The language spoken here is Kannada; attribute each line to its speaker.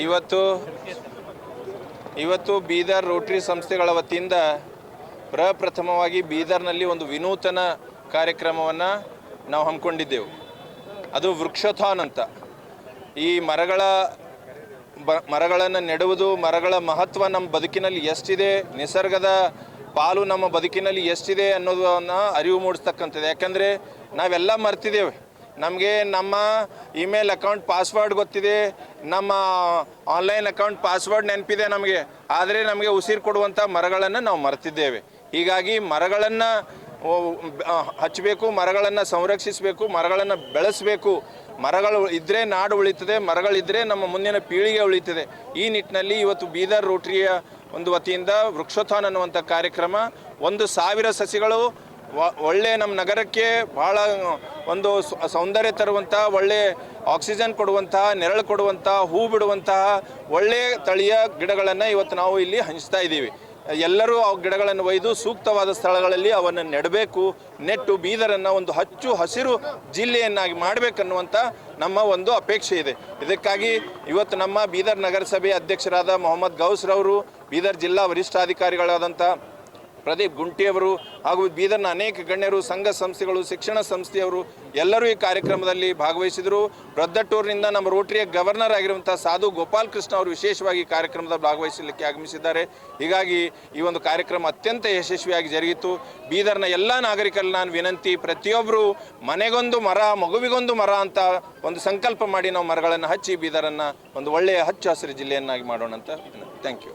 Speaker 1: ಇವತ್ತು ಇವತ್ತು ಬೀದರ್ ರೋಟರಿ ಸಂಸ್ಥೆಗಳ ವತಿಯಿಂದ ಪ್ರಪ್ರಥಮವಾಗಿ ಬೀದರ್ನಲ್ಲಿ ಒಂದು ವಿನೂತನ ಕಾರ್ಯಕ್ರಮವನ್ನು ನಾವು ಹಮ್ಮಿಕೊಂಡಿದ್ದೆವು. ಅದು ವೃಕ್ಷಥಾನ್ ಅಂತ. ಈ ಮರಗಳ ಬ, ಮರಗಳನ್ನು ನೆಡುವುದು, ಮರಗಳ ಮಹತ್ವ ನಮ್ಮ ಬದುಕಿನಲ್ಲಿ ಎಷ್ಟಿದೆ, ನಿಸರ್ಗದ ಪಾಲು ನಮ್ಮ ಬದುಕಿನಲ್ಲಿ ಎಷ್ಟಿದೆ ಅನ್ನೋದನ್ನು ಅರಿವು ಮೂಡಿಸ್ತಕ್ಕಂಥದ್ದು. ಯಾಕಂದರೆ ನಾವೆಲ್ಲ ಮರ್ತಿದ್ದೇವೆ. ನಮಗೆ ನಮ್ಮ ಇಮೇಲ್ ಅಕೌಂಟ್ ಪಾಸ್ವರ್ಡ್ ಗೊತ್ತಿದೆ, ನಮ್ಮ ಆನ್ಲೈನ್ ಅಕೌಂಟ್ ಪಾಸ್ವರ್ಡ್ ನೆನಪಿದೆ ನಮಗೆ. ಆದರೆ ನಮಗೆ ಉಸಿರು ಕೊಡುವಂಥ ಮರಗಳನ್ನು ನಾವು ಮರೆತಿದ್ದೇವೆ. ಹೀಗಾಗಿ ಮರಗಳನ್ನು ಹಚ್ಚಬೇಕು ಮರಗಳನ್ನು ಸಂರಕ್ಷಿಸಬೇಕು, ಮರಗಳನ್ನು ಬೆಳೆಸಬೇಕು. ಮರಗಳು ಇದ್ದರೆ ನಾಡು ಉಳಿತದೆ ಮರಗಳಿದ್ದರೆ ನಮ್ಮ ಮುಂದಿನ ಪೀಳಿಗೆ ಉಳಿತದೆ. ಈ ನಿಟ್ಟಿನಲ್ಲಿ ಇವತ್ತು ಬೀದರ್ ರೋಟರಿಯ ಒಂದು ವತಿಯಿಂದ ವೃಕ್ಷೋತ್ಥಾನ ಅನ್ನುವಂಥ ಕಾರ್ಯಕ್ರಮ, ಒಂದು ಸಾವಿರ ಸಸಿಗಳು ಒಳ್ಳೆ ನಮ್ಮ ನಗರಕ್ಕೆ ಬಹಳ ಒಂದು ಸೌಂದರ್ಯ ತರುವಂತಹ, ಒಳ್ಳೆ ಆಕ್ಸಿಜನ್ ಕೊಡುವಂತಹ, ನೆರಳು ಕೊಡುವಂತಹ, ಹೂ ಬಿಡುವಂತಹ ಒಳ್ಳೆ ತಳಿಯ ಗಿಡಗಳನ್ನು ಇವತ್ತು ನಾವು ಇಲ್ಲಿ ಹಂಚ್ತಾ ಇದ್ದೀವಿ. ಎಲ್ಲರೂ ಆ ಗಿಡಗಳನ್ನು ಒಯ್ದು ಸೂಕ್ತವಾದ ಸ್ಥಳಗಳಲ್ಲಿ ಅವನ್ನು ನೆಡಬೇಕು. ನೆಟ್ಟು ಬೀದರನ್ನು ಒಂದು ಹಚ್ಚು ಹಸಿರು ಜಿಲ್ಲೆಯನ್ನಾಗಿ ಮಾಡಬೇಕನ್ನುವಂಥ ನಮ್ಮ ಒಂದು ಅಪೇಕ್ಷೆ ಇದೆ. ಇದಕ್ಕಾಗಿ ಇವತ್ತು ನಮ್ಮ ಬೀದರ್ ನಗರಸಭೆ ಅಧ್ಯಕ್ಷರಾದ ಮೊಹಮ್ಮದ್ ಗೌಸ್ರವರು, ಬೀದರ್ ಜಿಲ್ಲಾ ವರಿಷ್ಠಾಧಿಕಾರಿಗಳಾದಂಥ ಪ್ರದೀಪ್ ಗುಂಟಿಯವರು ಹಾಗೂ ಬೀದರ್ನ ಅನೇಕ ಗಣ್ಯರು, ಸಂಘ ಸಂಸ್ಥೆಗಳು, ಶಿಕ್ಷಣ ಸಂಸ್ಥೆಯವರು ಎಲ್ಲರೂ ಈ ಕಾರ್ಯಕ್ರಮದಲ್ಲಿ ಭಾಗವಹಿಸಿದರು. ರದ್ದಟ್ಟೂರಿನಿಂದ ನಮ್ಮ ರೋಟರಿಯ ಗವರ್ನರ್ ಆಗಿರುವಂಥ ಸಾಧು ಗೋಪಾಲ್ ಕೃಷ್ಣ ಅವರು ವಿಶೇಷವಾಗಿ ಕಾರ್ಯಕ್ರಮದಲ್ಲಿ ಭಾಗವಹಿಸಲಿಕ್ಕೆ ಆಗಮಿಸಿದ್ದಾರೆ. ಹೀಗಾಗಿ ಈ ಒಂದು ಕಾರ್ಯಕ್ರಮ ಅತ್ಯಂತ ಯಶಸ್ವಿಯಾಗಿ ಜರುಗಿತು. ಬೀದರ್ನ ಎಲ್ಲ ನಾಗರಿಕರಲ್ಲಿ ನಾನು ವಿನಂತಿ ಪ್ರತಿಯೊಬ್ಬರು ಮನೆಗೊಂದು ಮರ, ಮಗುವಿಗೊಂದು ಮರ ಅಂತ ಒಂದು ಸಂಕಲ್ಪ ಮಾಡಿ ನಾವು ಮರಗಳನ್ನು ಹಚ್ಚಿ ಬೀದರನ್ನು ಒಂದು ಒಳ್ಳೆಯ ಹಚ್ಚು ಹಸಿರು ಜಿಲ್ಲೆಯನ್ನಾಗಿ ಮಾಡೋಣ ಅಂತ ಥ್ಯಾಂಕ್ ಯು